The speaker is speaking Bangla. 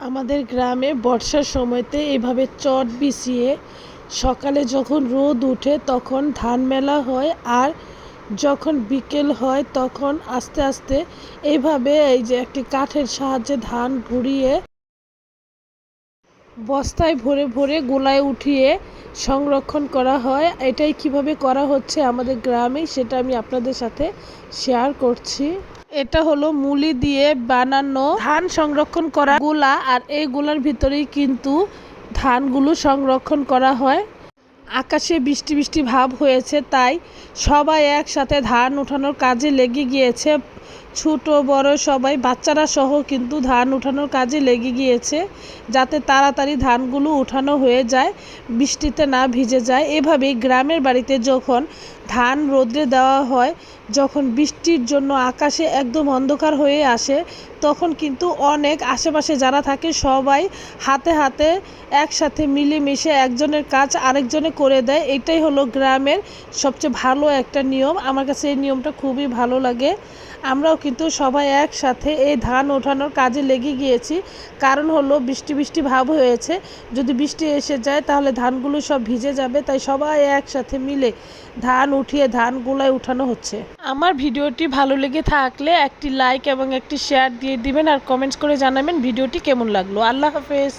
আমাদের গ্রামে বর্ষার সময়তে এভাবে চট বিছিয়ে সকালে যখন রোদ উঠে তখন ধান মেলা হয় আর যখন বিকেল হয় তখন আস্তে আস্তে এইভাবে এই যে একটি কাঠের সাহায্যে ধান ভরিয়ে বস্তায় ভরে ভরে গোলায় উঠিয়ে সংরক্ষণ করা হয়। এটাই কীভাবে করা হচ্ছে আমাদের গ্রামে সেটা আমি আপনাদের সাথে শেয়ার করছি। এটা হলো মুলি দিয়ে বানানো ধান সংরক্ষণ করা গুলা, আর এই গুলার ভিতরেই কিন্তু ধানগুলো সংরক্ষণ করা হয়। আকাশে বৃষ্টি বৃষ্টি ভাব হয়েছে, তাই সবাই একসাথে ধান উঠানোর কাজে লেগে গিয়েছে। ছোট, বড় সবাই, বাচ্চারা সহ কিন্তু ধান উঠানোর কাজে লেগে গিয়েছে যাতে তাড়াতাড়ি ধানগুলো উঠানো হয়ে যায়, বৃষ্টিতে না ভিজে যায়। এভাবেই গ্রামের বাড়িতে যখন ধান রোদ্রে দেওয়া হয়, যখন বৃষ্টির জন্য আকাশে একদম অন্ধকার হয়ে আসে, তখন কিন্তু অনেক আশেপাশে যারা থাকে সবাই হাতে হাতে একসাথে মিলেমিশে একজনের কাজ আরেকজনে করে দেয়। এটাই হলো গ্রামের সবচেয়ে ভালো একটা নিয়ম। আমার কাছে এই নিয়মটা খুবই ভালো লাগে। আমরাও কিন্তু সবাই একসাথে এই ধান ওঠানোর কাজে লেগে গিয়েছি। কারণ হলো বৃষ্টি বৃষ্টি ভাব হয়েছে। যদি বৃষ্টি এসে যায় তাহলে ধানগুলো সব ভিজে যাবে। তাই সবাই একসাথে মিলে ধান উঠিয়ে ধানগুলোয় উঠানো হচ্ছে। আমার ভিডিওটি ভালো লেগে থাকলে একটি লাইক এবং একটি শেয়ার দিয়ে দিবেন। আর কমেন্টস করে জানাবেন ভিডিওটি কেমন লাগল। আল্লাহ হাফেজ।